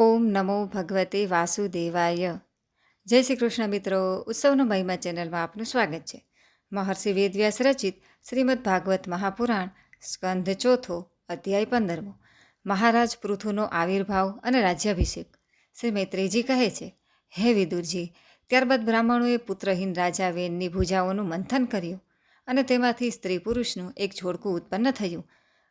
ઓમ નમો ભગવતે વાસુદેવાય. જય શ્રી કૃષ્ણ મિત્રો, ઉત્સવનો મહિમા ચેનલમાં આપનું સ્વાગત છે. મહર્ષિ વેદવ્યાસ રચિત શ્રીમદ ભાગવત મહાપુરાણ સ્કંધ ચોથો, અધ્યાય પંદરમો. મહારાજ પૃથુનો આવિર્ભાવ અને રાજ્યાભિષેક. શ્રી મૈત્રેયજી કહે છે, હે વિદુરજી, ત્યારબાદ બ્રાહ્મણોએ પુત્રહીન રાજા વેનની ભુજાઓનું મંથન કર્યું અને તેમાંથી સ્ત્રી પુરુષનું એક જોડકું ઉત્પન્ન થયું.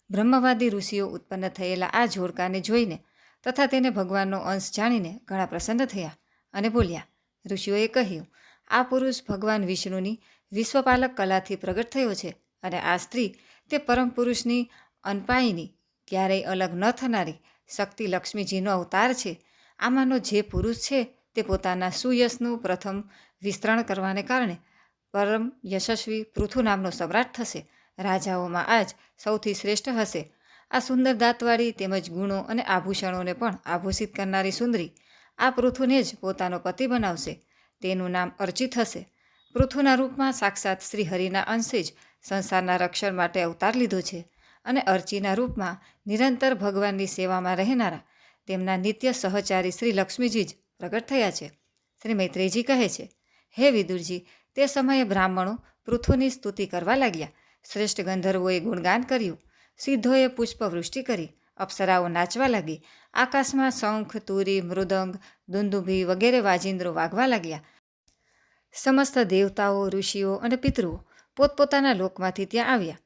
બ્રહ્મવાદી ઋષિઓ ઉત્પન્ન થયેલા આ જોડકાને જોઈને તથા તેને ભગવાનનો અંશ જાણીને ઘણા પ્રસન્ન થયા અને બોલ્યા, ઋષિઓએ કહ્યું, આ પુરુષ ભગવાન વિષ્ણુની વિશ્વપાલક કલાથી પ્રગટ થયો છે અને આ સ્ત્રી તે પરમ પુરુષની અનપાયની ક્યારેય અલગ ન થનારી શક્તિ લક્ષ્મીજીનો અવતાર છે. આમાંનો જે પુરુષ છે તે પોતાના સુયશનું પ્રથમ વિસ્તરણ કરવાને કારણે પરમ યશસ્વી પૃથુ નામનો સમ્રાટ થશે. રાજાઓમાં આજ સૌથી શ્રેષ્ઠ હશે આ સુંદર દાંતવાળી તેમજ ગુણો અને આભૂષણોને પણ આભૂષિત કરનારી સુંદરી આ પૃથુને જ પોતાનો પતિ બનાવશે. તેનું નામ અર્ચિત હશે. પૃથુના રૂપમાં સાક્ષાત શ્રી હરિના અંશે જ સંસારના રક્ષણ માટે અવતાર લીધો છે અને અર્ચિના રૂપમાં નિરંતર ભગવાનની સેવામાં રહેનારા તેમના નિત્ય સહચારી શ્રી લક્ષ્મીજી જ પ્રગટ થયા છે. શ્રી મૈત્રેયજી કહે છે, હે વિદુરજી, તે સમયે બ્રાહ્મણો પૃથુની સ્તુતિ કરવા લાગ્યા. શ્રેષ્ઠ ગંધર્વોએ ગુણગાન કર્યું. સિદ્ધોએ પુષ્પવૃષ્ટિ કરી. અપ્સરાઓ નાચવા લાગી. આકાશમાં શંખ, તુરી, મૃદંગ, દુંદુભી વગેરે વાજિંદ્રો વાગવા લાગ્યા. સમસ્ત દેવતાઓ, ઋષિઓ અને પિતૃઓ પોતપોતાના લોકમાંથી ત્યાં આવ્યા.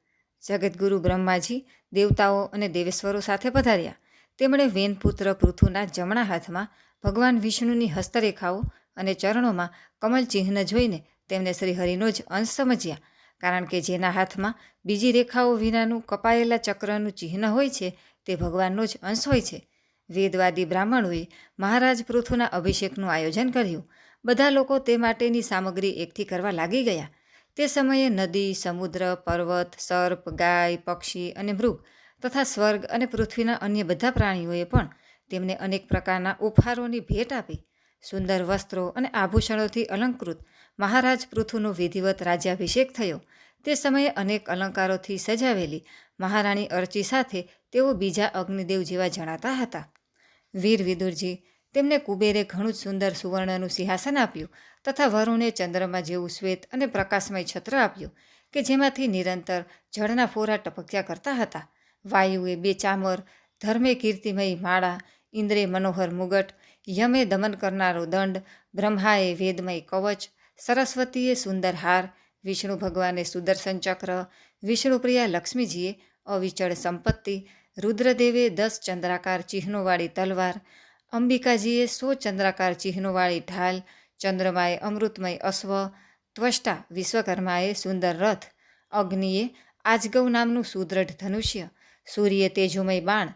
જગતગુરુ બ્રહ્માજી દેવતાઓ અને દેવેશ્વરો સાથે પધાર્યા. તેમણે વેનપુત્ર પૃથુના જમણા હાથમાં ભગવાન વિષ્ણુની હસ્તરેખાઓ અને ચરણોમાં કમલ ચિહ્ન જોઈને તેમને શ્રીહરિનો જ અંશ સમજ્યા. કારણ કે જેના હાથમાં બીજી રેખાઓ વિનાનું કપાયેલા ચક્રનું ચિહ્ન હોય છે, તે ભગવાનનો જ અંશ હોય છે. વેદવાદી બ્રાહ્મણોએ મહારાજ પૃથુના અભિષેકનું આયોજન કર્યું. બધા લોકો તે માટેની સામગ્રી એકઠી કરવા લાગી ગયા. તે સમયે નદી, સમુદ્ર, પર્વત, સર્પ, ગાય, પક્ષી અને મૃગ તથા સ્વર્ગ અને પૃથ્વીના અન્ય બધા પ્રાણીઓએ પણ તેમને અનેક પ્રકારના ઉપહારોની ભેટ આપી. સુંદર વસ્ત્રો અને આભૂષણોથી અલંકૃત મહારાજ પૃથુનો વિધિવત રાજ્યાભિષેક થયો. તે સમયે અનેક અલંકારોથી સજાવેલી મહારાણી અર્ચી સાથે તેઓ બીજા અગ્નિદેવ જેવા જણાતા હતા. વીર વિદુરજી તેમને કુબેરે ઘણું જ સુંદર સુવર્ણનું સિંહાસન આપ્યું તથા વરુણે ચંદ્રમાં જેવું શ્વેત અને પ્રકાશમય છત્ર આપ્યું કે જેમાંથી નિરંતર જળના ફોરા ટપક્યા કરતા હતા. વાયુએ બે ચામર, ધર્મે કીર્તિમય માળા, ઇન્દ્રે મનોહર મુગટ યમે દમન કરનારો દંડ, બ્રહ્માએ વેદમય કવચ, સરસ્વતીએ સુંદર હાર, વિષ્ણુ ભગવાને સુદર્શન ચક્ર વિષ્ણુપ્રિયા લક્ષ્મીજીએ અવિચળ સંપત્તિ, રુદ્રદેવે દસ ચંદ્રાકાર ચિહ્નોવાળી તલવાર, અંબિકાજીએ સો ચંદ્રાકાર ચિહ્નોવાળી ઢાલ, ચંદ્રમાએ અમૃતમય અશ્વ, ત્વષ્ટા વિશ્વકર્માએ સુંદર રથ, અગ્નિએ આજગૌ નામનું સુદૃઢ ધનુષ્ય સૂર્યે તેજોમય બાણ,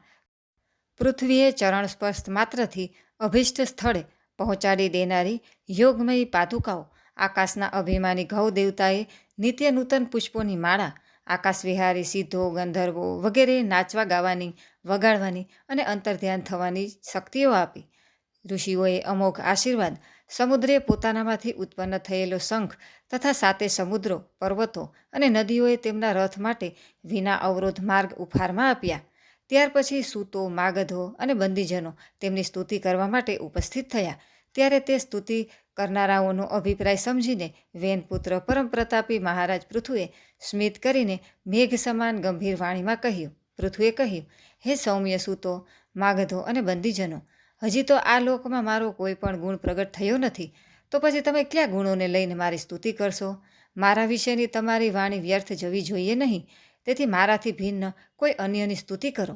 પૃથ્વીએ ચરણ સ્પર્શ માત્રથી અભિષ્ટ સ્થળે પહોંચાડી દેનારી યોગમયી પાદુકાઓ આકાશના અભિમાની ગૌ દેવતાએ નિત્ય નૂતન પુષ્પોની માળા, આકાશ વિહારી સિદ્ધો, ગંધર્વો વગેરે નાચવા ગાવાની, વગાડવાની અને અંતર્ધ્યાન થવાની શક્તિઓ આપી. ઋષિઓએ અમોઘ આશીર્વાદ, સમુદ્રે પોતાનામાંથી ઉત્પન્ન થયેલો શંખ તથા સાતે સમુદ્રો, પર્વતો અને નદીઓએ તેમના રથ માટે વિના અવરોધ માર્ગ ઉપહારમાં આપ્યા. ત્યાર પછી સૂતો, માગધો અને બંદીજનો તેમની સ્તુતિ કરવા માટે ઉપસ્થિત થયા. ત્યારે તે સ્તુતિ કરનારાઓનો અભિપ્રાય સમજીને વેનપુત્ર પરમ પ્રતાપી મહારાજ પૃથુએ સ્મિત કરીને મેઘ સમાન ગંભીર વાણીમાં કહ્યું, પૃથુએ કહ્યું, હે સૌમ્ય સૂતો, માગધો અને બંદીજનો, હજી તો આ લોકમાં મારો કોઈ પણ ગુણ પ્રગટ થયો નથી. તો પછી તમે કયા ગુણોને લઈને મારી સ્તુતિ કરશો? મારા વિશેની તમારી વાણી વ્યર્થ જવી જોઈએ નહીં. તેથી મારાથી ભિન્ન કોઈ અન્યની સ્તુતિ કરો.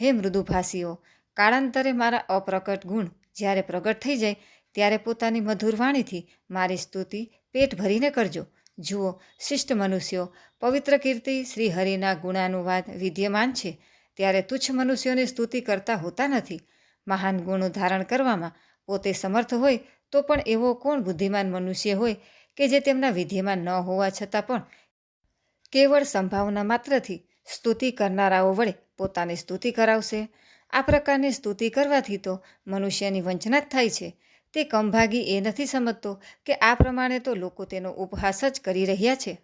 હે મૃદુભાષીઓ, કાળાંતરે મારા અપ્રકટ ગુણ જ્યારે પ્રગટ થઈ જાય, ત્યારે પોતાની મધુર વાણીથી મારી સ્તુતિ પેટ ભરીને કરજો. જુઓ, શિષ્ટ મનુષ્યો, પવિત્ર કીર્તિ શ્રી હરિના ગુણાનુવાદ વિદ્યમાન છે, ત્યારે તુચ્છ મનુષ્યોની સ્તુતિ કરતા હોતા નથી. મહાન ગુણો ધારણ કરવામાં પોતે સમર્થ હોય તો પણ એવો કોણ બુદ્ધિમાન મનુષ્ય હોય કે જે તેમના વિદ્યમાન ન હોવા છતાં પણ કેવળ સંભાવના માત્રથી સ્તુતિ કરનારાઓ વડે પોતાની સ્તુતિ કરાવશે. આ પ્રકારની સ્તુતિ કરવાથી તો મનુષ્યની વંચના જ થાય છે. તે કમભાગી એ નથી સમજતો કે આ પ્રમાણે તો લોકો તેનો ઉપહાસ જ કરી રહ્યા છે.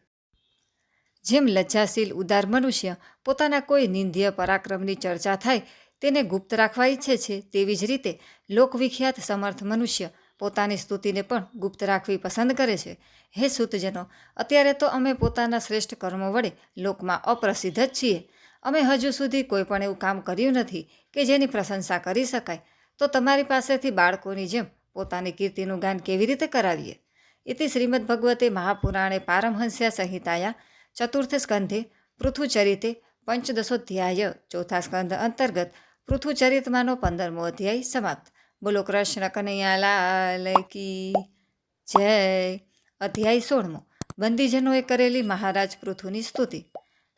જેમ લજ્જાશીલ, ઉદાર મનુષ્ય પોતાના કોઈ નિંદ્ય, પરાક્રમની ચર્ચા થાય, તેને ગુપ્ત રાખવા ઈચ્છે છે, તેવી જ રીતે લોકવિખ્યાત સમર્થ મનુષ્ય પોતાની સ્તુતિને પણ ગુપ્ત રાખવી પસંદ કરે છે. હે સૂતજનો, અત્યારે તો અમે પોતાના શ્રેષ્ઠ કર્મો વડે લોકમાં અપ્રસિદ્ધ જ છીએ. અમે હજુ સુધી કોઈ પણ એવું કામ કર્યું નથી કે જેની પ્રશંસા કરી શકાય. તો તમારી પાસેથી બાળકોની જેમ પોતાની કીર્તિનું ગાન કેવી રીતે કરાવીએ? ઇતિ શ્રીમદ ભગવતે મહાપુરાણે પારમહંસ્યા સંહિતાયા ચતુર્થ સ્કંધે પૃથુચરિતે પંચદશોધ્યાય ચોથા સ્કંધ અંતર્ગત પૃથુચરિતમાંનો પંદરમો અધ્યાય સમાપ્ત. બોલો કૃષ્ણ કનૈયાલાલ કી જય. અધ્યાય સોળમો. બંદીજનોએ કરેલી મહારાજ પૃથુની સ્તુતિ.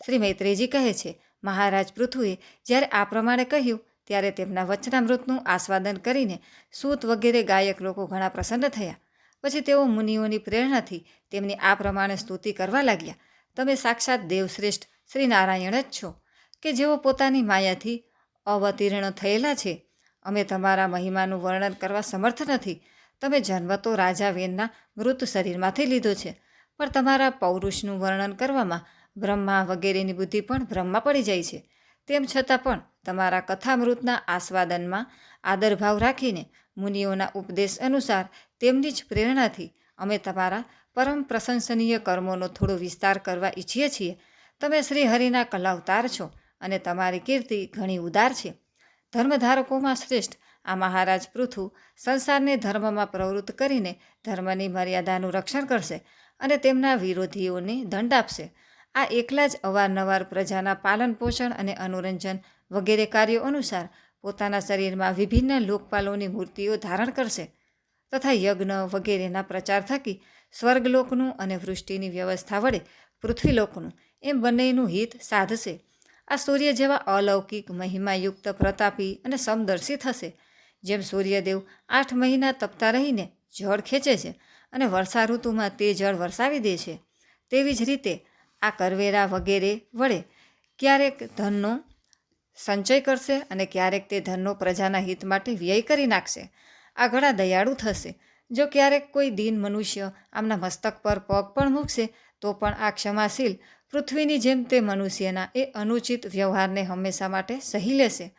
શ્રી મૈત્રેયજી કહે છે, મહારાજ પૃથુએ જ્યારે આ પ્રમાણે કહ્યું, ત્યારે તેમના વચનામૃતનું આસ્વાદન કરીને સૂત વગેરે ગાયક લોકો ઘણા પ્રસન્ન થયા. પછી તેઓ મુનિઓની પ્રેરણાથી તેમની આ પ્રમાણે સ્તુતિ કરવા લાગ્યા. તમે સાક્ષાત દેવશ્રેષ્ઠ શ્રી નારાયણ જ છો, કે જેઓ પોતાની માયાથી અવતીર્ણ થયેલા છે? અમે તમારા મહિમાનું વર્ણન કરવા સમર્થ નથી. તમે જન્મ તો રાજા વેનના મૃત શરીરમાંથી લીધો છે. પણ તમારા પૌરુષનું વર્ણન કરવામાં બ્રહ્મા વગેરેની બુદ્ધિ પણ ભ્રમમાં પડી જાય છે. તેમ છતાં પણ તમારા કથામૃતના આસ્વાદનમાં આદરભાવ રાખીને મુનિઓના ઉપદેશ અનુસાર તેમની જ પ્રેરણાથી અમે તમારા પરમ પ્રશંસનીય કર્મોનો થોડો વિસ્તાર કરવા ઈચ્છીએ છીએ. તમે શ્રી હરિના કલાવતાર છો અને તમારી કીર્તિ ઘણી ઉદાર છે. ધર્મધારકોમાં શ્રેષ્ઠ. આ મહારાજ પૃથુ સંસારને ધર્મમાં પ્રવૃત્ત કરીને ધર્મની મર્યાદાનું રક્ષણ કરશે અને તેમના વિરોધીઓને દંડ આપશે. આ એકલા જ અવારનવાર પ્રજાના પાલન પોષણ અને અનુરંજન વગેરે કાર્યો અનુસાર પોતાના શરીરમાં વિભિન્ન લોકપાલોની મૂર્તિઓ ધારણ કરશે તથા યજ્ઞ વગેરેના પ્રચાર થકી સ્વર્ગલોકનું અને વૃષ્ટિની વ્યવસ્થા વડે પૃથ્વીલોકનું એમ બંનેનું હિત સાધશે. આ સૂર્ય જેવા અલૌકિક, મહિમાયુક્ત, પ્રતાપી અને સમદર્શી થશે. જેમ સૂર્યદેવ આઠ મહિના તપતા રહીને જળ ખેંચે છે અને વર્ષા ઋતુમાં તે જળ વરસાવી દે છે. તેવી જ રીતે આ કરવેરા વગેરે વડે ક્યારેક ધનનો સંચય કરશે અને ક્યારેક તે ધનનો પ્રજાના હિત માટે વ્યય કરી નાખશે. આ ઘણા દયાળુ થશે. જો ક્યારેક કોઈ દીન મનુષ્ય આમના મસ્તક પર પગ પણ મૂકશે, તો પણ આ ક્ષમાશીલ પૃથ્વીની જેમ તે મનુષ્યના એ અનુચિત વ્યવહારને હંમેશા માટે સહી લેશે.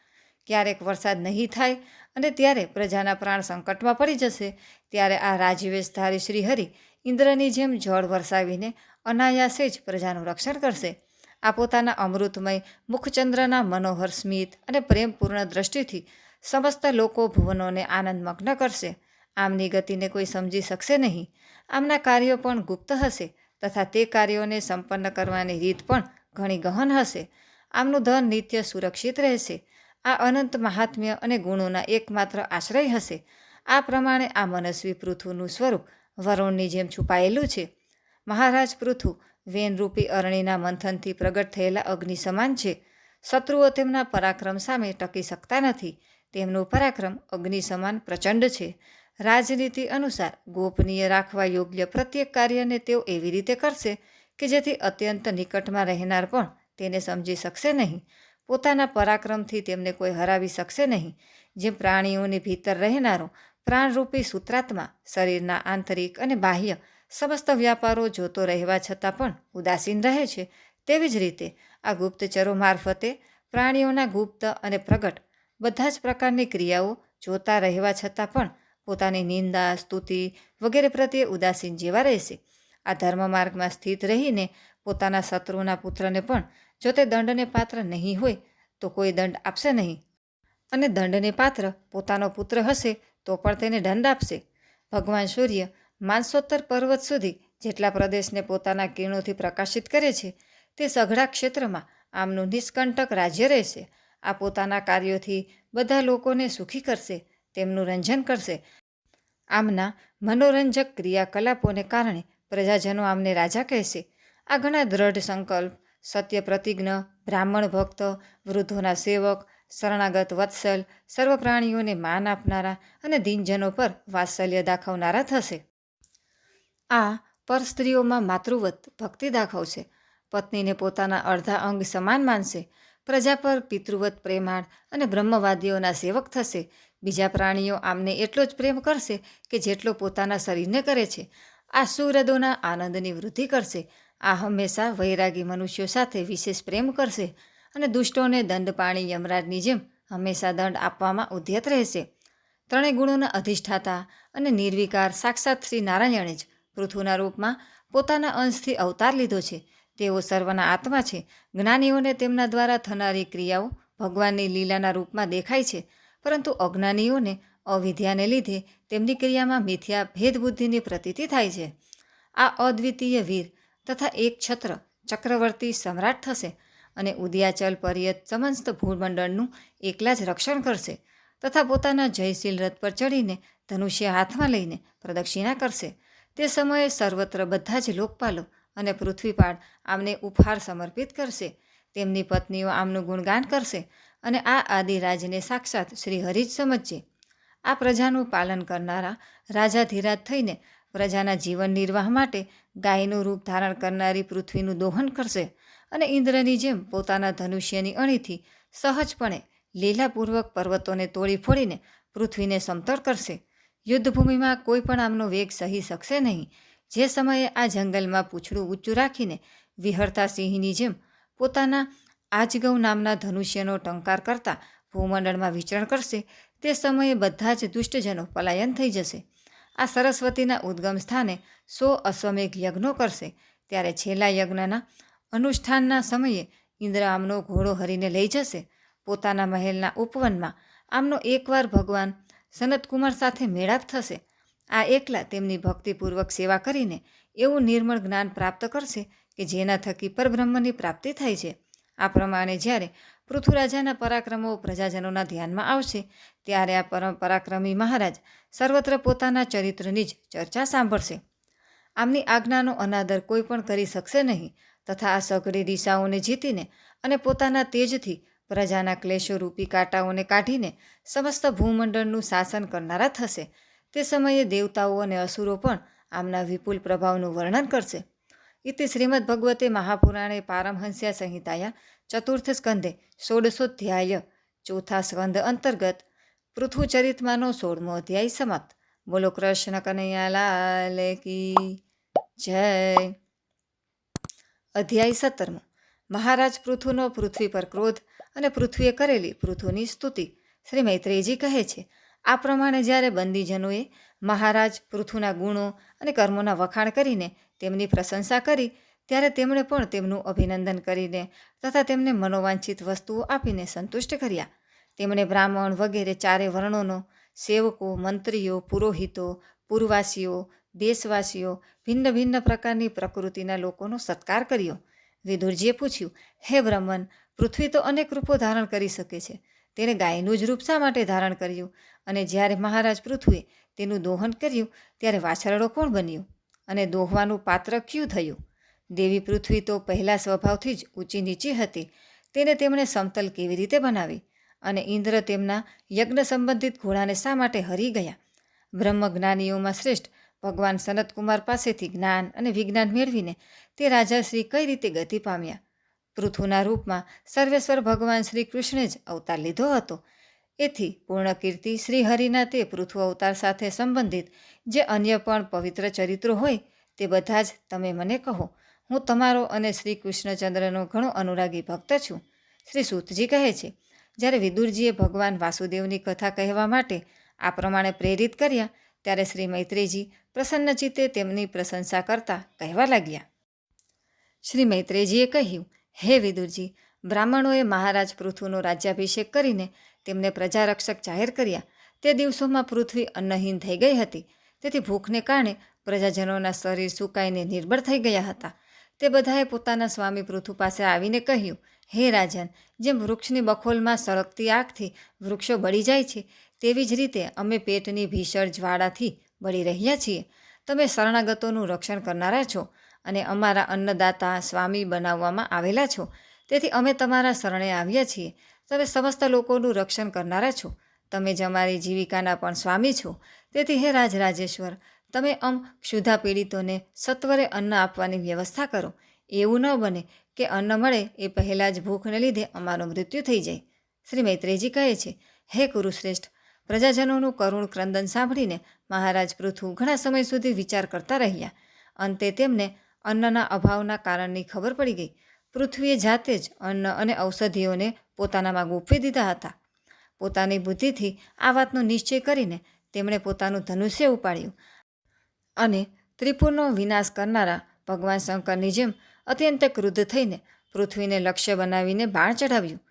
ક્યારેક વરસાદ નહીં થાય અને ત્યારે પ્રજાના પ્રાણ સંકટમાં પડી જશે, ત્યારે આ રાજવેશધારી શ્રીહરિ ઇન્દ્રની જેમ જળ વરસાવીને અનાયાસે જ પ્રજાનું રક્ષણ કરશે. આ પોતાના અમૃતમય, મુખચંદ્રના મનોહર સ્મિત અને પ્રેમપૂર્ણ દ્રષ્ટિથી સમસ્ત લોકો ભુવનોને આનંદમગ્ન કરશે. આમની ગતિને કોઈ સમજી શકશે નહીં. આમના કાર્યો પણ ગુપ્ત હશે. તથા તે કાર્યોને સંપન્ન કરવાની રીત પણ ઘણી ગહન હશે. આમનું ધન નિત્ય સુરક્ષિત રહેશે. આ અનંત મહાત્મ્ય અને ગુણોના એકમાત્ર આશ્રય હશે. આ પ્રમાણે આ મનસ્વી પૃથુનું સ્વરૂપ વરુણની જેમ છુપાયેલું છે. મહારાજ પૃથુ વેનરૂપી અરણીના મંથનથી પ્રગટ થયેલા અગ્નિ સમાન છે. શત્રુઓ તેમના પરાક્રમ સામે ટકી શકતા નથી. તેમનું પરાક્રમ અગ્નિ સમાન પ્રચંડ છે. રાજનીતિ અનુસાર ગોપનીય રાખવા યોગ્ય પ્રત્યેક કાર્યને તેઓ એવી રીતે કરશે કે જેથી અત્યંત નિકટમાં રહેનાર પણ તેને સમજી શકશે નહીં. પોતાના પરાક્રમથી તેમને કોઈ હરાવી શકશે નહીં. જેમ પ્રાણીઓની ભીતર રહેનારો પ્રાણરૂપી સૂત્રાત્મા, શરીરના આંતરિક અને બાહ્ય સમસ્ત વ્યાપારો જોતો રહેવા છતાં પણ ઉદાસીન રહે છે. તેવી જ રીતે આ ગુપ્તચરો મારફતે પ્રાણીઓના ગુપ્ત અને પ્રગટ બધા જ પ્રકારની ક્રિયાઓ જોતા રહેવા છતાં પણ પોતાની નિંદા, સ્તુતિ વગેરે પ્રત્યે ઉદાસીન જેવા રહેશે. આ ધર્મ માર્ગમાં સ્થિત રહીને પોતાના શત્રુના પુત્રને પણ જો તે દંડને પાત્ર નહીં હોય, તો કોઈ દંડ આપશે નહીં. અને દંડને પાત્ર પોતાનો પુત્ર હશે, તો પણ તેને દંડ આપશે. ભગવાન સૂર્ય માનસોત્તર પર્વત સુધી જેટલા પ્રદેશને પોતાના કિરણોથી પ્રકાશિત કરે છે, તે સઘળા ક્ષેત્રમાં આમનું નિષ્કંટક રાજ્ય રહેશે. આ પોતાના કાર્યોથી બધા લોકોને સુખી કરશે. તેમનું રંજન કરશે. આમના મનોરંજક ક્રિયાકલાપોને કારણે પ્રજાજનો આમને રાજા કહેશે. આ ઘણા દ્રઢ સંકલ્પ, સત્ય પ્રતિજ્ઞ, બ્રાહ્મણ ભક્ત, વૃદ્ધોના સેવક, શરણાગત વત્સલ, સર્વ પ્રાણીઓને માન આપનારા અને દિનજનો પર વાત્સલ્ય દાખવનારા થશે. આ પર સ્ત્રીઓમાં માતૃવત ભક્તિ દાખવશે. પત્નીને પોતાના અડધા અંગ સમાન માનશે. પ્રજા પર પિતૃવત પ્રેમાળ અને બ્રહ્મવાદીઓના સેવક થશે. બીજા પ્રાણીઓ આમને એટલો જ પ્રેમ કરશે કે જેટલો પોતાના શરીરને કરે છે. આ સુહૃદોના આનંદની વૃદ્ધિ કરશે. આ હંમેશા વૈરાગી મનુષ્યો સાથે વિશેષ પ્રેમ કરશે અને દુષ્ટોને દંડ પાણી યમરાજની જેમ હંમેશા દંડ આપવામાં ઉદ્યત રહેશે. ત્રણેય ગુણોના અધિષ્ઠાતા અને નિર્વિકાર સાક્ષાત શ્રી નારાયણે જ પૃથુના રૂપમાં પોતાના અંશથી અવતાર લીધો છે. તેઓ સર્વના આત્મા છે. જ્ઞાનીઓને તેમના દ્વારા થનારી ક્રિયાઓ ભગવાનની લીલાના રૂપમાં દેખાય છે. પરંતુ અજ્ઞાનીઓને અવિદ્યાને લીધે તેમની ક્રિયામાં મિથ્યા ભેદબુદ્ધિની પ્રતીતિ થાય છે. આ અદ્વિતીય વીર તથા એક છત્ર ચક્રવર્તી સમ્રાટ થશે અને ઉદયાચલ પર્યત સમસ્ત ભૂમંડળનું એકલા જ રક્ષણ કરશે તથા પોતાના જયશીલ રથ પર ચડીને ધનુષ્ય હાથમાં લઈને પ્રદક્ષિણા કરશે. તે સમયે સર્વત્ર બધા જ લોકપાલો અને પૃથ્વીપાળ આમને ઉપહાર સમર્પિત કરશે. તેમની પત્નીઓ આમનું ગુણગાન કરશે અને આ આદિરાજને સાક્ષાત શ્રી હરિ જ સમજશે આ પ્રજાનું પાલન કરનારા રાજાધીરાજ થઈને પ્રજાના જીવન નિર્વાહ માટે ગાયનું રૂપ ધારણ કરનારી પૃથ્વીનું દોહન કરશે અને ઇન્દ્રની જેમ પોતાના ધનુષ્યની અણીથી સહજપણે લીલાપૂર્વક પર્વતોને તોડી ફોડીને પૃથ્વીને સમતળ કરશે. યુદ્ધભૂમિમાં કોઈ પણ આમનો વેગ સહી શકશે નહીં. જે સમયે આ જંગલમાં પૂંછડું ઊંચું રાખીને વિહરતા સિંહની જેમ પોતાના આજગૌ નામના ધનુષ્યનો ટંકાર કરતા ભૂમંડળમાં વિચરણ કરશે, તે સમયે બધા જ દુષ્ટજનો પલાયન થઈ જશે. આ સરસ્વતીના ઉદ્ગમ સ્થાને સો અશ્વમેઘ યજ્ઞો કરશે. ત્યારે છેલ્લા યજ્ઞના અનુષ્ઠાનના સમયે ઇન્દ્ર આમનો ઘોડો હરીને લઈ જશે. પોતાના મહેલના ઉપવનમાં આમનો એકવાર ભગવાન સનતકુમાર સાથે મેળાપ થશે. આ એકલા તેમની ભક્તિપૂર્વક સેવા કરીને એવું નિર્મળ જ્ઞાન પ્રાપ્ત કરશે કે જેના થકી પરબ્રહ્મની પ્રાપ્તિ થાય છે. આ પ્રમાણે જ્યારે પૃથ્વીરાજાના પરાક્રમો પ્રજાજનોના ધ્યાનમાં આવશે, ત્યારે આ પરમ પરાક્રમી મહારાજ સર્વત્ર પોતાના ચરિત્રની જ ચર્ચા સાંભળશે. આમની આજ્ઞાનો અનાદર કોઈ પણ કરી શકશે નહીં તથા આ સઘળી દિશાઓને જીતીને અને પોતાના તેજથી પ્રજાના ક્લેશો રૂપી કાંટાઓને કાઢીને સમસ્ત ભૂમંડળનું શાસન કરનારા થશે. તે સમયે દેવતાઓ અને અસુરો પણ આમના વિપુલ પ્રભાવનું વર્ણન કરશે. ઇતિ श्रीमद्भगवते महापुराणे પારમહંસ્યા સંહિતાયા ચતુર્થ સ્કંધે ષોડશોધ્યાય ચોથા સ્કંધ અંતર્ગત પૃથુચરિતમાંનો સોળમો અધ્યાય સમાપ્ત. બોલો કૃષ્ણ કનૈયાલાલ કી જય. અધ્યાય સત્તરમો. મહારાજ પૃથુનો પૃથ્વી પર ક્રોધ અને પૃથ્વીએ કરેલી પૃથુની સ્તુતિ શ્રી મૈત્રેયજી કહે છે. આ પ્રમાણે જ્યારે બંદીજનોએ મહારાજ પૃથુના ગુણો અને કર્મોના વખાણ કરીને તેમની પ્રશંસા કરી, ત્યારે તેમણે પણ તેમનું અભિનંદન કરીને તથા તેમને મનોવાંછિત વસ્તુઓ આપીને સંતુષ્ટ કર્યા. તેમણે બ્રાહ્મણ વગેરે ચારે વર્ણોનો, સેવકો, મંત્રીઓ, પુરોહિતો પૂર્વાસીઓ દેશવાસીઓ, ભિન્ન ભિન્ન પ્રકારની પ્રકૃતિના લોકોનો સત્કાર કર્યો. વિદુરજીએ પૂછ્યું, હે બ્રહ્મન પૃથ્વી તો અનેક રૂપો ધારણ કરી શકે છે તેણે ગાયનું જ રૂપ શા માટે ધારણ કર્યું? અને જ્યારે મહારાજ પૃથ્વીએ તેનું દોહન કર્યું, ત્યારે વાછરડો કોણ બન્યું? અને દોહવાનું પાત્ર ક્યું થયું? દેવી પૃથ્વી તો પહેલા સ્વભાવથી જ ઊંચી નીચી હતી. તેને તેમણે સમતલ કેવી રીતે બનાવી? અને ઇન્દ્ર તેમના યજ્ઞ સંબંધિત ઘોડાને શા માટે હરી ગયા? બ્રહ્મજ્ઞાનીઓમાં શ્રેષ્ઠ, ભગવાન સનતકુમાર પાસેથી જ્ઞાન અને વિજ્ઞાન મેળવીને તે રાજાશ્રી કઈ રીતે ગતિ પામ્યા? પૃથુના રૂપમાં સર્વેશ્વર ભગવાન શ્રી કૃષ્ણે જ અવતાર લીધો હતો. એથી પૂર્ણ કીર્તિ શ્રી હરિના તે પૃથુ અવતાર સાથે સંબંધિત જે અન્ય પણ પવિત્ર ચરિત્રો હોય તે બધા જ તમે મને કહો. હું તમારો અને શ્રી કૃષ્ણચંદ્રનો ઘણો અનુરાગી ભક્ત છું. શ્રી સૂતજી કહે છે, જ્યારે વિદુરજીએ ભગવાન વાસુદેવની કથા કહેવા માટે આ પ્રમાણે પ્રેરિત કર્યા, ત્યારે શ્રી મૈત્રેયજી પ્રસન્નચિત્તે તેમની પ્રશંસા કરતા કહેવા લાગ્યા. શ્રી મૈત્રેયજીએ કહ્યું હે વિદુરજી, બ્રાહ્મણોએ મહારાજ પૃથ્વીનો રાજ્યાભિષેક કરીને તેમને પ્રજારક્ષક જાહેર કર્યા. તે દિવસોમાં પૃથ્વી અન્નહીન થઈ ગઈ હતી. તેથી ભૂખને કારણે પ્રજાજનોના શરીર સુકાઈને નિર્બળ થઈ ગયા હતા. તે બધાએ પોતાના સ્વામી પૃથુ પાસે આવીને કહ્યું, હે રાજન, જેમ વૃક્ષની બખોલમાં સળગતી આગથી વૃક્ષો બળી જાય છે, તેવી જ રીતે અમે પેટની ભીષણ જ્વાળાથી બળી રહ્યા છીએ. તમે શરણાગતોનું રક્ષણ કરનારા છો. અને અમારા અન્નદાતા સ્વામી બનાવવામાં આવેલા છો. તેથી અમે તમારા શરણે આવ્યા છીએ. તમે સમસ્ત લોકોનું રક્ષણ કરનારા છો. તમે જ અમારી જીવિકાના પણ સ્વામી છો. તેથી હે રાજરાજેશ્વર, તમે અમ ક્ષુધા પીડિતોને સત્વરે અન્ન આપવાની વ્યવસ્થા કરો. એવું ન બને કે અન્ન મળે એ પહેલાં જ ભૂખને લીધે અમારું મૃત્યુ થઈ જાય. શ્રી મૈત્રેયજી કહે છે, હે કુરુશ્રેષ્ઠ, પ્રજાજનોનું કરુણ ક્રંદન સાંભળીને મહારાજ પૃથુ ઘણા સમય સુધી વિચાર કરતા રહ્યા. અંતે તેમને અન્નના અભાવના કારણની ખબર પડી ગઈ. પૃથ્વીએ જાતે જ અન્ન અને ઔષધિઓને પોતાનામાં ગોપવી દીધા હતા. પોતાની બુદ્ધિથી આ વાતનો નિશ્ચય કરીને તેમણે પોતાનું ધનુષ્ય ઉપાડ્યું. અને ત્રિપુરનો વિનાશ કરનારા ભગવાન શંકરની જેમ અત્યંત ક્રુદ્ધ થઈને પૃથ્વીને લક્ષ્ય બનાવીને બાણ ચઢાવ્યું.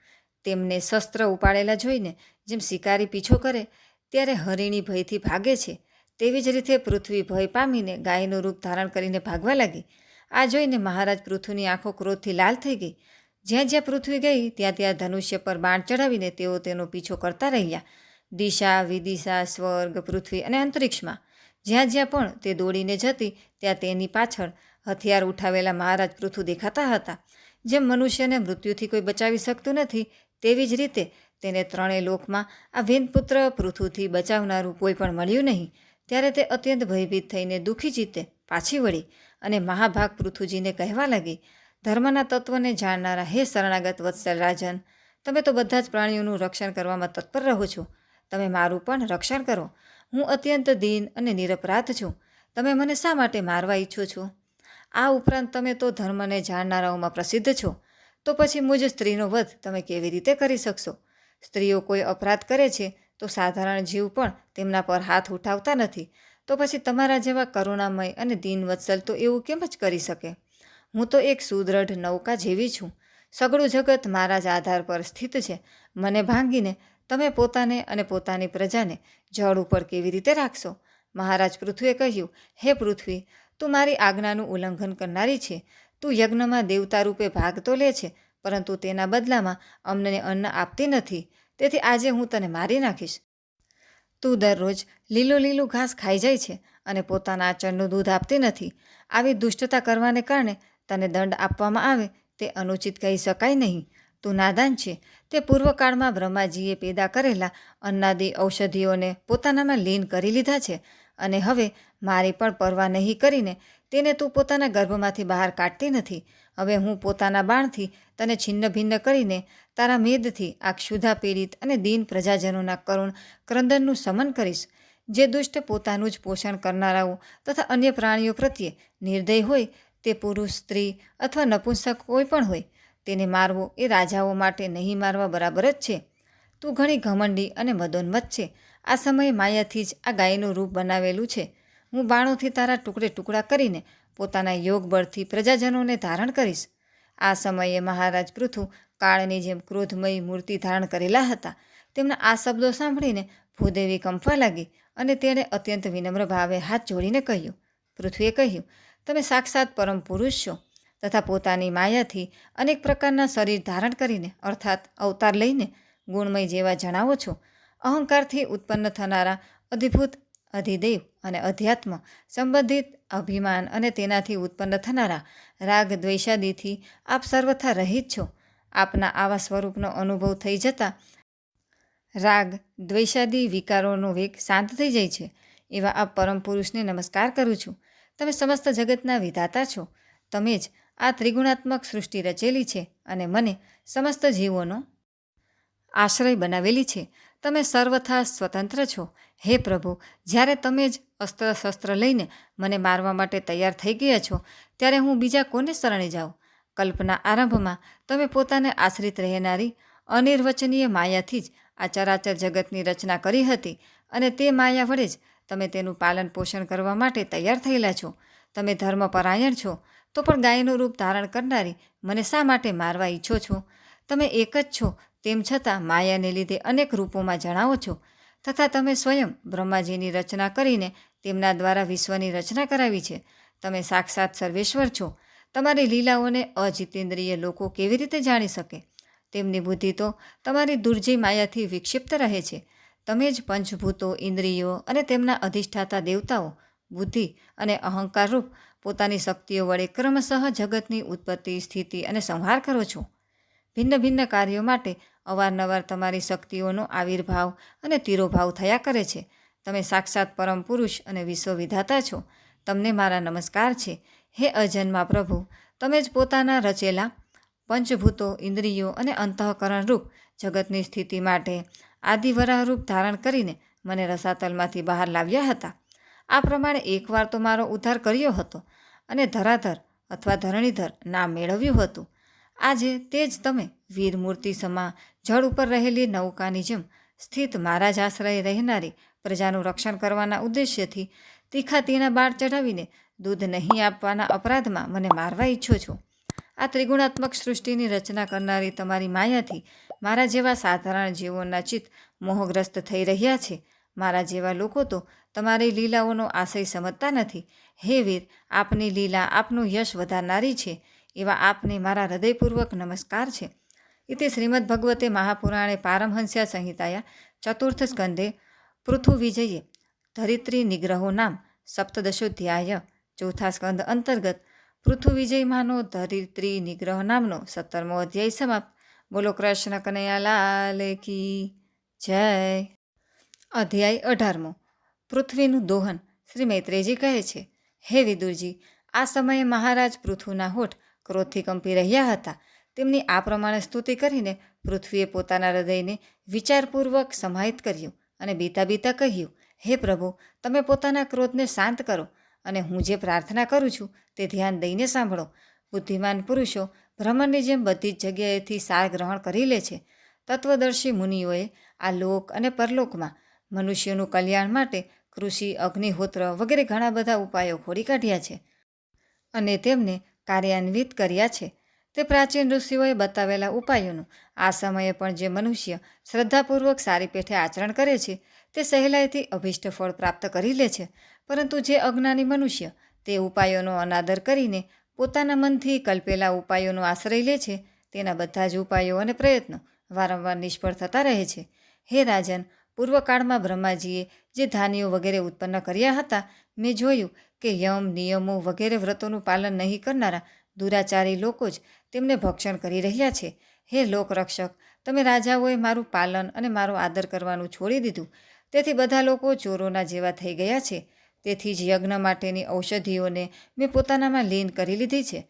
તેમને શસ્ત્ર ઉપાડેલા જોઈને જેમ શિકારી પીછો કરે, ત્યારે હરિણી ભયથી ભાગે છે. તેવી જ રીતે પૃથ્વી ભય પામીને ગાયનું રૂપ ધારણ કરીને ભાગવા લાગી. આ જોઈને મહારાજ પૃથ્વીની આંખો ક્રોધથી લાલ થઈ ગઈ. જ્યાં જ્યાં પૃથ્વી ગઈ, ત્યાં ત્યાં ધનુષ્ય પર બાણ ચડાવીને તેઓ તેનો પીછો કરતા રહ્યા. દિશા, વિદિશા, સ્વર્ગ, પૃથ્વી અને અંતરિક્ષમાં. જ્યાં જ્યાં પણ તે દોડીને જતી, ત્યાં તેની પાછળ હથિયાર ઉઠાવેલા મહારાજ પૃથુ દેખાતા હતા. જેમ મનુષ્યને મૃત્યુથી કોઈ બચાવી શકતું નથી, તેવી જ રીતે તેને ત્રણેય લોકમાં આ વેનપુત્ર પૃથુથી બચાવનારું કોઈ પણ મળ્યું નહીં. ત્યારે તે અત્યંત ભયભીત થઈને દુઃખી જીતે પાછી વળી અને મહાભાગ પૃથુજીને કહેવા લાગી, ધર્મના તત્વને જાણનારા હે શરણાગત વત્સલ રાજન, તમે તો બધા જ પ્રાણીઓનું રક્ષણ કરવામાં તત્પર રહો છો. તમે મારું પણ રક્ષણ કરો. હું અત્યંત દીન અને નિરપરાધ છું. તમે મને શા માટે મારવા ઈચ્છો છો? આ ઉપરાંત તમે તો ધર્મને જાણનારાઓમાં પ્રસિદ્ધ છો. તો પછી મુજ સ્ત્રીનો વધ તમે કેવી રીતે કરી શકશો? સ્ત્રીઓ કોઈ અપરાધ કરે છે તો સાધારણ જીવ પણ તેમના પર હાથ ઉઠાવતા નથી. તો પછી તમારા જેવા કરુણામય અને દીનવત્સલ તો એવું કેમ જ કરી શકે? હું તો એક સુદૃઢ નૌકા જેવી છું. સગળું જગત મારા જ આધાર પર સ્થિત છે. મને ભાંગીને તમે પોતાને અને પોતાની પ્રજાને જળ ઉપર કેવી રીતે રાખશો? મહારાજ પૃથ્વીએ કહ્યું, હે પૃથ્વી, તું મારી આજ્ઞાનું ઉલ્લંઘન કરનારી છે. તું યજ્ઞમાં દેવતા રૂપે ભાગ તો લે છે, પરંતુ તેના બદલામાં અમને અન્ન આપતી નથી. તેથી આજે હું તને મારી નાખીશ. તું દરરોજ લીલું લીલું ઘાસ ખાઈ જાય છે અને પોતાના આચરણનું દૂધ આપતી નથી. આવી દુષ્ટતા કરવાને કારણે તને દંડ આપવામાં આવે તે અનુચિત કહી શકાય નહીં. તું નાદાન છે. તે પૂર્વકાળમાં બ્રહ્માજીએ પેદા કરેલા અન્નાદી ઔષધિઓને પોતાનામાં લીન કરી લીધા છે અને હવે મારી પણ પરવા નહીં કરીને તેને તું પોતાના ગર્ભમાંથી બહાર કાઢતી નથી. હવે હું પોતાના બાણથી તને છિન્ન ભિન્ન કરીને તારા મેદથી આ ક્ષુધા પીડિત અને દીન પ્રજાજનોના કરુણ ક્રંદનનું સમન કરીશ. જે દુષ્ટ પોતાનું જ પોષણ કરનારાઓ તથા અન્ય પ્રાણીઓ પ્રત્યે નિર્દય હોય તે પુરુષ, સ્ત્રી અથવા નપુંસક કોઈ પણ હોય, તેને મારવો એ રાજાઓ માટે નહીં મારવા બરાબર જ છે. તું ઘણી ઘમંડી અને મદોન્મત છે. આ સમયે માયાથી જ આ ગાયનું રૂપ બનાવેલું છે. હું બાણોથી તારા ટુકડે ટુકડા કરીને પોતાના યોગ બળથી પ્રજાજનોને ધારણ કરીશ. આ સમયે મહારાજ પૃથુ કાળની જેમ ક્રોધમયી મૂર્તિ ધારણ કરેલા હતા. તેમના આ શબ્દો સાંભળીને ભૂદેવી કંફવા લાગી અને તેણે અત્યંત વિનમ્ર ભાવે હાથ જોડીને કહ્યું, પૃથ્વીએ કહ્યું, તમે સાક્ષાત પરમ પુરુષ છો તથા પોતાની માયાથી અનેક પ્રકારના શરીર ધારણ કરીને, અર્થાત અવતાર લઈને, ગુણમય જેવા જણાવો છો. અહંકારથી ઉત્પન્ન થનારા અધિભૂત અધિદેવ અને અધ્યાત્મ સંબંધિત અભિમાન અને તેનાથી ઉત્પન્ન થનારા રાગ દ્વેષાદિથી આપ સર્વથા રહિત છો. આપના આવા સ્વરૂપનો અનુભવ થઈ જતાં રાગ દ્વેષાદિ વિકારોનો વેગ શાંત થઈ જાય છે. એવા આ પરમ પુરુષને નમસ્કાર કરું છું. તમે સમસ્ત જગતના વિધાતા છો. તમે જ આ ત્રિગુણાત્મક સૃષ્ટિ રચેલી છે અને મને સમસ્ત જીવોનો આશ્રય બનાવેલી છે. તમે સર્વથા સ્વતંત્ર છો? હે પ્રભુ, જ્યારે તમે જ અસ્ત્ર શસ્ત્ર લઈને મને મારવા માટે તૈયાર થઈ ગયા છો, ત્યારે હું બીજા કોને શરણે જાઉં? કલ્પના આરંભમાં તમે પોતાને આશ્રિત રહેનારી અનિર્વચનીય માયાથી જ આ ચરાચર જગતની રચના કરી હતી અને તે માયા વડે જ તમે તેનું પાલન પોષણ કરવા માટે તૈયાર થયેલા છો. તમે ધર્મપરાયણ છો, તો પણ ગાયનું રૂપ ધારણ કરનારી મને શા માટે મારવા ઈચ્છો છો? તમે એક જ છો તેમ છતાં માયાને લીધે અનેક રૂપોમાં જણાવો છો. તથા તમે સ્વયં બ્રહ્માજીની રચના કરીને તેમના દ્વારા વિશ્વની રચના કરાવી છે. તમે સાક્ષાત સર્વેશ્વર છો. તમારી લીલાઓને અજિતેન્દ્રિય લોકો કેવી રીતે જાણી શકે? તેમની બુદ્ધિ તો તમારી દુર્જી માયાથી વિક્ષિપ્ત રહે છે. તમે જ પંચભૂતો, ઇન્દ્રિયો અને તેમના અધિષ્ઠાતા દેવતાઓ, બુદ્ધિ અને અહંકારરૂપ પોતાની શક્તિઓ વડે ક્રમશઃ જગતની ઉત્પત્તિ, સ્થિતિ અને સંહાર કરો છો. ભિન્ન ભિન્ન કાર્યો માટે અવારનવાર તમારી શક્તિઓનો આવિર્ભાવ અને તિરોભાવ થયા કરે છે. તમે સાક્ષાત પરમ પુરુષ અને વિશ્વ વિધાતા છો. તમને મારા નમસ્કાર છે. હે અજન્મા પ્રભુ, તમે જ પોતાના રચેલા પંચભૂતો, ઇન્દ્રિયો અને અંતઃકરણ રૂપ જગતની સ્થિતિ માટે આદિવરાહ રૂપ ધારણ કરીને મને રસાતલમાંથી બહાર લાવ્યા હતા. આ પ્રમાણે એકવાર તો મારો ઉદ્ધાર કર્યો હતો અને ધરાધર અથવા ધરણીધર નામ મેળવ્યું હતું. આજે તે જ તમે વીરમૂર્તિ સમા જળ ઉપર રહેલી નૌકાની જેમ સ્થિત મારા જ આશ્રય રહેનારી પ્રજાનું રક્ષણ કરવાના ઉદ્દેશ્યથી તીખા તીણા બાળ ચઢાવીને દૂધ નહીં આપવાના અપરાધમાં મને મારવા ઈચ્છો છો. આ ત્રિગુણાત્મક સૃષ્ટિની રચના કરનારી તમારી માયાથી મારા જેવા સાધારણ જીવોના ચિત્ત મોહગ્રસ્ત થઈ રહ્યા છે. મારા જેવા લોકો તો તમારી લીલાઓનો આશય સમજતા નથી. હે વીર, આપની લીલા આપનું યશ વધારનારી છે. એવા આપને મારા હૃદયપૂર્વક નમસ્કાર છે. ઇતિ શ્રીમદ ભગવતે મહાપુરાણે પારમહંસ્યા સંહિતાયા ચતુર્થ સ્કંધે પૃથુ વિજયે ધરિત્રી નિગ્રહો નામ સપ્તદશોધ્યાય ચોથા સ્કંદ અંતર્ગત પૃથુ વિજયમાંનો ધરિત્રી નિગ્રહ નામનો સત્તરમો અધ્યાય સમાપ્ત. બોલો કૃષ્ણ કનૈયાલાલ કી જય. અધ્યાય અઢારમો. પૃથ્વીનું દોહન શ્રી મૈત્રેયજી કહે છે, હે વિદુરજી, આ સમયે મહારાજ પૃથુના હોઠ ક્રોધથી કંપી રહ્યા હતા. તેમની આ પ્રમાણે સ્તુતિ કરીને પૃથ્વીએ પોતાના હૃદયને વિચારપૂર્વક સમાહિત કર્યું અને બીતા બીતા કહ્યું, હે પ્રભુ, તમે પોતાના ક્રોધને શાંત કરો અને હું જે પ્રાર્થના કરું છું તે ધ્યાન દઈને સાંભળો. બુદ્ધિમાન પુરુષો ભ્રમણની જેમ બધી જ જગ્યાએથી સાર ગ્રહણ કરી લે છે. તત્વદર્શી મુનિઓએ આ લોક અને પરલોકમાં મનુષ્યનું કલ્યાણ માટે કૃષિ, અગ્નિહોત્ર વગેરે ઘણા બધા ઉપાયો ખોડી કાઢ્યા છે અને તેમને કાર્યાન્વિત કર્યા છે. તે પ્રાચીન ઋષિઓએ બતાવેલા ઉપાયોનું, આ સમયે પણ જે મનુષ્ય શ્રદ્ધાપૂર્વક સારી પેઠે આચરણ કરે છે, તે સહેલાઈથી અભિષ્ટ ફળ પ્રાપ્ત કરી લે છે. પરંતુ જે અજ્ઞાની મનુષ્ય તે ઉપાયોનો અનાદર કરીને પોતાના મનથી કલ્પેલા ઉપાયોનો આશ્રય લે છે, તેના બધા જ ઉપાયો અને પ્રયત્નો વારંવાર નિષ્ફળ થતા રહે છે. હે રાજન, પૂર્વકાળમાં બ્રહ્માજીએ જે ધાન્યો વગેરે ઉત્પન્ન કર્યા હતા, મેં જોયું કે યમ, નિયમો વગેરે વ્રતોનું પાલન નહીં કરનારા દુરાચારી લોકો જ તેમને ભક્ષણ કરી રહ્યા છે. હે લોકરક્ષક, તમે રાજાઓએ મારું પાલન અને મારો આદર કરવાનું છોડી દીધું. તેથી બધા લોકો ચોરોના જેવા થઈ ગયા છે. તેથી જ યજ્ઞ માટેની ઔષધિઓને મેં પોતાનામાં લીન કરી લીધી છે.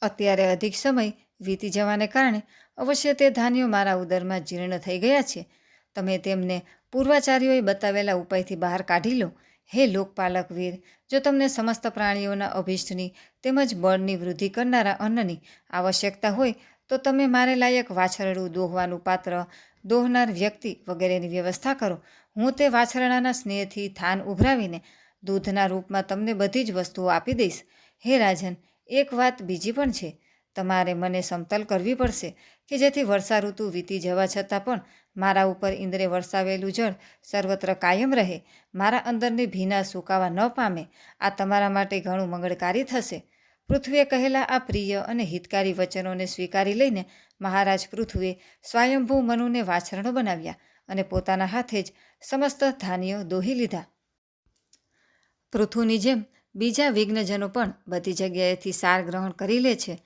અત્યારે અધિક સમય વીતી જવાને કારણે અવશ્ય તે ધાન્યો મારા ઉદરમાં જીર્ણ થઈ ગયા છે. તમે તેમને પૂર્વાચાર્યોએ બતાવેલા ઉપાયથી બહાર કાઢી લો. હે લોકપાલક વીર જો તમને સમસ્ત પ્રાણીઓના અભિષ્ટની તેમજ બળની વૃદ્ધિ કરનારા અન્નની આવશ્યકતા હોય, તો તમે મારે લાયક વાછરડું દોહવાનું પાત્ર, દોહનાર વ્યક્તિ વગેરેની વ્યવસ્થા કરો. હું તે વાછરડાના સ્નેહથી થાન ઉભરાવીને દૂધના રૂપમાં તમને બધી જ વસ્તુઓ આપી દઈશ. હે રાજન, એક વાત બીજી પણ છે. તમારે મને સમતલ કરવી પડશે કે જેથી વર્ષા ઋતુ વીતી જવા છતાં પણ મારા ઉપર ઇન્દ્રે વરસાવેલું જળ સર્વત્ર કાયમ રહે. મારા અંદરની ભીના સુકાવા ન પામે. આ તમારા માટે ઘણું મંગળકારી થશે. પૃથ્વીએ કહેલા આ પ્રિય અને હિતકારી વચનોને સ્વીકારી લઈને મહારાજ પૃથ્વીએ સ્વયંભૂ મનુને વાછરણો બનાવ્યા અને પોતાના હાથે જ સમસ્ત ધાન્યો દોહી લીધા. પૃથુની જેમ બીજા વિઘ્નજનો પણ બધી જગ્યાએથી સાર ગ્રહણ કરી લે છે.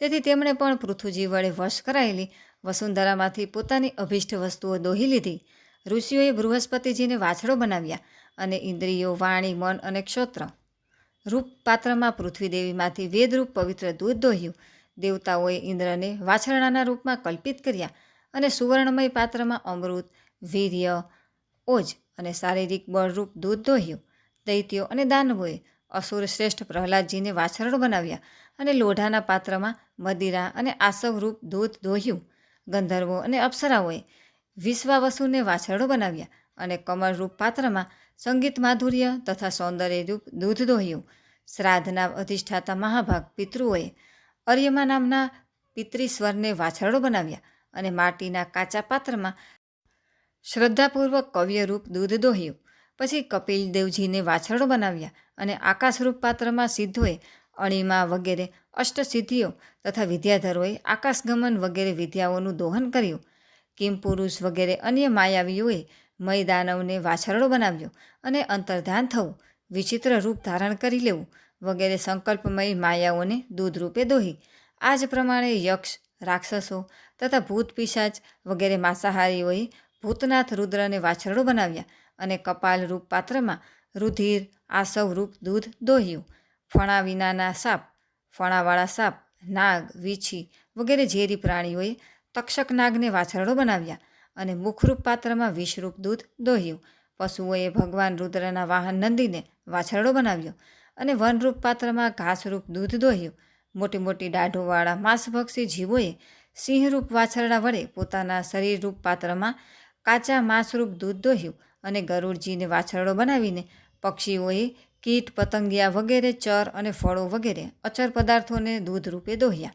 તેથી તેમણે પણ પૃથુજી વડે વશ કરાયેલી વસુંધરામાંથી પોતાની અભિષ્ટ વસ્તુઓ દોહી લીધી. ઋષિઓએ બૃહસ્પતિજીને વાછડો બનાવ્યા અને ઇન્દ્રિયો, વાણી, મન અને ક્ષોત્ર. રૂપ પાત્રમાં પૃથ્વીદેવીમાંથી વેદરૂપ પવિત્ર દૂધ દોહ્યું. દેવતાઓએ ઇન્દ્રને વાછરણાના રૂપમાં કલ્પિત કર્યા અને સુવર્ણમય પાત્રમાં અમૃત, વીર્ય, ઓજ અને શારીરિક બળરૂપ દૂધ દોહ્યું. દૈત્યો અને દાનવોએ અસુર શ્રેષ્ઠ પ્રહલાદજીને વાછરડો બનાવ્યા અને લોઢાના પાત્રમાં મદિરા અને આસવરૂપ દૂધ દોહ્યું, ગંધર્વો અને અપ્સરાઓએ વિશ્વાવસુને વાછરડો બનાવ્યા અને કમળરૂપ પાત્રમાં સંગીત માધુર્ય તથા સૌંદર્યરૂપ દૂધ દોહ્યું. શ્રાદ્ધના અધિષ્ઠાતા મહાભાગ પિતૃઓએ અર્યમા નામના પિતૃસ્વરને વાછરડો બનાવ્યા અને માટીના કાચા પાત્રમાં શ્રદ્ધાપૂર્વક કવ્યરૂપ દૂધ દોહ્યું. પછી કપિલ દેવજીને વાછરડો બનાવ્યા અને આકાશરૂપ પાત્રમાં સિદ્ધોએ અણિમા વગેરે અષ્ટસિદ્ધિઓ તથા વિદ્યાધરોએ આકાશગમન વગેરે વિદ્યાઓનું દોહન કર્યું. કિમ પુરુષ વગેરે અન્ય માયાવીઓએ મયદાનવને વાછરડો બનાવ્યો અને અંતર્ધાન થવું, વિચિત્ર રૂપ ધારણ કરી લેવું વગેરે સંકલ્પમય માયાઓને દૂધરૂપે દોહી. આ જ પ્રમાણે યક્ષ, રાક્ષસો તથા ભૂત પિશાચ વગેરે માંસાહારીઓએ ભૂતનાથ રુદ્રને વાછરડો બનાવ્યા અને કપાલ રૂપ પાત્રમાં રુધિર આ રૂપ દૂધ દોહ્યું, ફણા વિનાના સાપ, ફણાવાળા સાપ, નાગ, વીછી વગેરે ઝેરી પ્રાણીઓએ તક્ષક નાગને વાછરડો બનાવ્યા અને મુખરૂપ પાત્રમાં વિષરૂપ દૂધ દોહ્યું. પશુઓએ ભગવાન રુદ્રના વાહન નંદીને વાછરડો બનાવ્યો અને વનરૂપ પાત્રમાં ઘાસરૂપ દૂધ દોહ્યું. મોટી મોટી દાઢોવાળા માંસભક્ષી જીવોએ સિંહરૂપ વાછરડા વડે પોતાના શરીરરૂપ પાત્રમાં કાચા માંસરૂપ દૂધ દોહ્યું અને ગરુડજીને વાછરડો બનાવીને પક્ષીઓએ કીટ, પતંગિયા વગેરે, ચર અને ફળો વગેરે અચર પદાર્થોને દૂધ રૂપે દોહ્યા.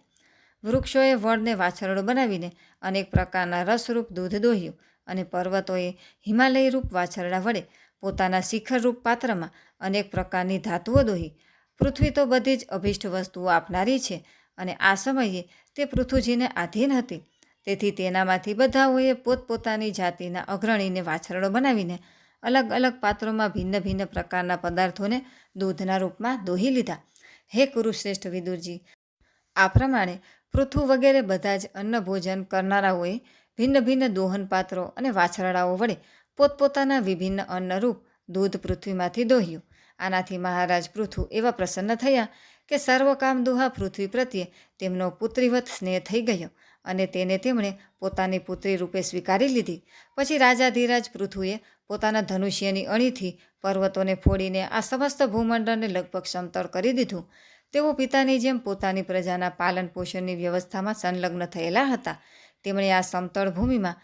વૃક્ષોએ વડને વાછરડો બનાવીને અનેક પ્રકારના રસરૂપ દૂધ દોહ્યું અને પર્વતોએ હિમાલયરૂપ વાછરડા વડે પોતાના શિખરરૂપ પાત્રમાં અનેક પ્રકારની ધાતુઓ દોહી. પૃથ્વી તો બધી જ અભિષ્ટ વસ્તુઓ આપનારી છે અને આ સમયે તે પૃથુજીને આધીન હતી. તેથી તેનામાંથી બધાઓએ પોતપોતાની જાતિના અગ્રણીને વાછરડો બનાવીને અલગ અલગ પાત્રોમાં ભિન્ન ભિન્ન પ્રકારના પદાર્થોને દૂધના રૂપમાં દોહી લીધા. હે કુરુશ્રેષ્ઠ વિદુરજી, આ પ્રમાણે પૃથુ વગેરે બધા જ અન્ન ભોજન કરનારાઓએ ભિન્ન ભિન્ન દોહન પાત્રો અને વાછરડાઓ વડે પોતપોતાના વિભિન્ન અન્નરૂપ દૂધ પૃથ્વીમાંથી દોહ્યું. આનાથી મહારાજ પૃથુ એવા પ્રસન્ન થયા કે સર્વકામ દુહા પૃથ્વી પ્રત્યે તેમનો પુત્રીવત સ્નેહ થઈ ગયો અને તેને તેમણે પોતાની પુત્રી રૂપે સ્વીકારી લીધી. પછી રાજાધિરાજ પૃથુએ પોતાના ધનુષ્યની અણીથી પર્વતોને ફોડીને આ સમસ્ત ભૂમંડળને લગભગ સમતળ કરી દીધું. તેઓ પિતાની જેમ પોતાની પ્રજાના પાલન પોષણની વ્યવસ્થામાં સંલગ્ન થયેલા હતા. તેમણે આ સમતળ ભૂમિમાં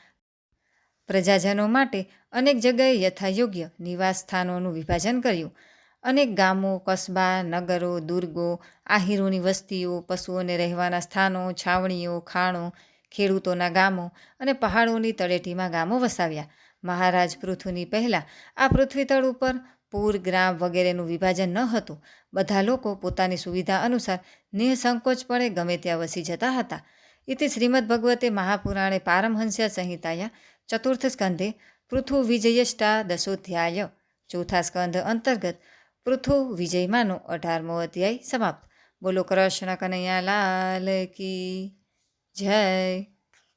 પ્રજાજનો માટે અનેક જગ્યાએ યથાયોગ્ય નિવાસ સ્થાનોનું વિભાજન કર્યું. અનેક ગામો, કસ્બા, નગરો, દુર્ગો, આહીરોની વસ્તીઓ, પશુઓને રહેવાના સ્થાનો, છાવણીઓ, ખાણો, ખેડૂતોના ગામો અને પહાડોની તળેટીમાં ગામો વસાવ્યા. મહારાજ પૃથુની પહેલાં આ પૃથ્વીતળ ઉપર પૂર, ગ્રામ વગેરેનું વિભાજન ન હતું. બધા લોકો પોતાની સુવિધા અનુસાર નિઃસંકોચપણે ગમે ત્યાં વસી જતા હતા. ઇતિ શ્રીમદ ભગવતે મહાપુરાણે પારમહંસ્ય સંહિતાયા ચતુર્થ સ્કંધે પૃથુ વિજયષ્ટા દશોધ્યાય ચોથા સ્કંધ અંતર્ગત પૃથુ વિજયમાંનો અઢારમો અધ્યાય સમાપ્ત. બોલો કૃષ્ણ કનૈયા લાલ કી જય.